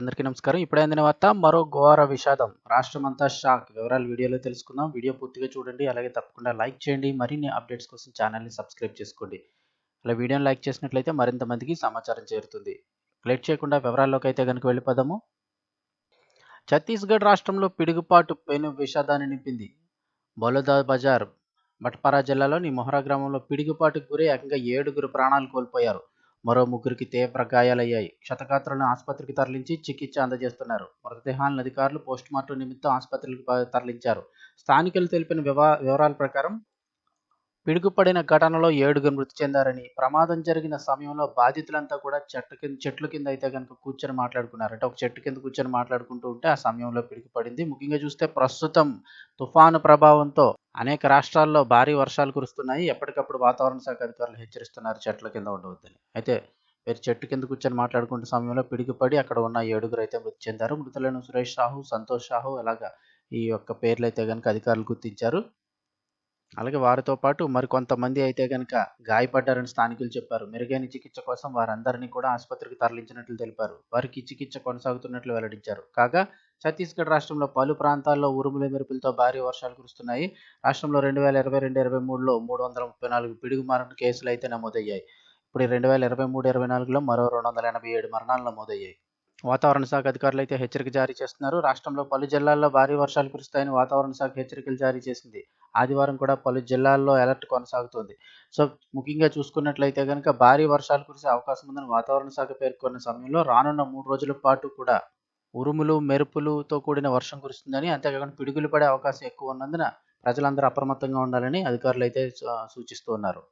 అందరికీ నమస్కారం. ఇప్పుడే అందిన వార్త మరో ఘోర విషాదం. రాష్ట్రమంతా షాక్. వివరాలు వీడియోలో తెలుసుకుందాం. వీడియో పూర్తిగా చూడండి. అలాగే తప్పకుండా లైక్ చేయండి. మరిన్ని అప్డేట్స్ కోసం ఛానల్ని సబ్స్క్రైబ్ చేసుకోండి. అలా వీడియోని లైక్ చేసినట్లయితే మరింత మందికి సమాచారం చేరుతుంది. లేట్ చేయకుండా వివరాల్లోకి అయితే కనుక వెళ్ళిపోదాము. ఛత్తీస్గఢ్ రాష్ట్రంలో పిడుగుపాటు పెను విషాదాన్ని నింపింది బౌలదా బజార్. బట్పారా జిల్లాలోని మొహరా గ్రామంలో పిడుగుపాటుకు గురై ఏకంగా ఏడుగురు ప్రాణాలు కోల్పోయారు. మరో ముగ్గురికి తీవ్ర గాయాలయ్యాయి క్షతగాత్రులను ఆసుపత్రికి తరలించి చికిత్స అందజేస్తున్నారు. మృతదేహాలను అధికారులు పోస్టుమార్టం నిమిత్తం ఆసుపత్రికి తరలించారు. స్థానికులు తెలిపిన వివా వివరాల ప్రకారం పిడుగుపడిన ఘటనలో ఏడుగురు మృతి చెందారని ప్రమాదం జరిగిన సమయంలో బాధితులంతా కూడా చెట్టు కింద చెట్ల కింద అయితే కనుక కూర్చొని మాట్లాడుకున్నారు. అంటే ఒక చెట్టు కింద కూర్చొని మాట్లాడుకుంటూ ఉంటే ఆ సమయంలో పిడుగుపడింది ముఖ్యంగా చూస్తే ప్రస్తుతం తుఫాను ప్రభావంతో అనేక రాష్ట్రాల్లో భారీ వర్షాలు కురుస్తున్నాయి. ఎప్పటికప్పుడు వాతావరణ శాఖ అధికారులు హెచ్చరిస్తున్నారు చెట్ల కింద ఉండవద్దని. అయితే వీరు చెట్టు కింద కూర్చొని మాట్లాడుకుంటున్న సమయంలో పిడికిపడి అక్కడ ఉన్న ఏడుగురు అయితే మృతి చెందారు. మృతులను సురేష్ సాహు సంతోష్ సాహు అలాగా ఈ యొక్క పేర్లు అయితే కనుక అధికారులు గుర్తించారు. అలాగే వారితో పాటు మరికొంతమంది అయితే కనుక గాయపడ్డారని స్థానికులు చెప్పారు. మెరుగైన చికిత్స కోసం వారందరినీ కూడా ఆసుపత్రికి తరలించినట్లు తెలిపారు. వారికి చికిత్స కొనసాగుతున్నట్లు వెల్లడించారు. కాగా ఛత్తీస్గఢ్ రాష్ట్రంలో పలు ప్రాంతాల్లో ఉరుముల మెరుపులతో భారీ వర్షాలు కురుస్తున్నాయి. రాష్ట్రంలో రెండు వేల ఇరవై రెండు ఇరవై మూడులో మూడు వందల ముప్పై నాలుగు పిడుగు మరణ కేసులు అయితే నమోదయ్యాయి. ఇప్పుడు రెండు వేల ఇరవై మూడు ఇరవై నాలుగులో మరో రెండు వందల ఎనభై ఏడు మరణాలు నమోదయ్యాయి. వాతావరణ శాఖ అధికారులు అయితే హెచ్చరిక జారీ చేస్తున్నారు. రాష్ట్రంలో పలు జిల్లాల్లో భారీ వర్షాలు కురుస్తాయని వాతావరణ శాఖ హెచ్చరికలు జారీ చేసింది. ఆదివారం కూడా పలు జిల్లాల్లో అలర్ట్ కొనసాగుతోంది. సో ముఖ్యంగా చూసుకున్నట్లయితే కనుక భారీ వర్షాలు కురిసే అవకాశం ఉందని వాతావరణ శాఖ పేర్కొన్న సమయంలో రానున్న మూడు రోజుల పాటు కూడా ఉరుములు మెరుపులతో కూడిన వర్షం కురుస్తుందని అంతేకాకుండా పిడుగులు పడే అవకాశం ఎక్కువ ఉన్నందున ప్రజలందరూ అప్రమత్తంగా ఉండాలని అధికారులు అయితే సూచిస్తూ ఉన్నారు.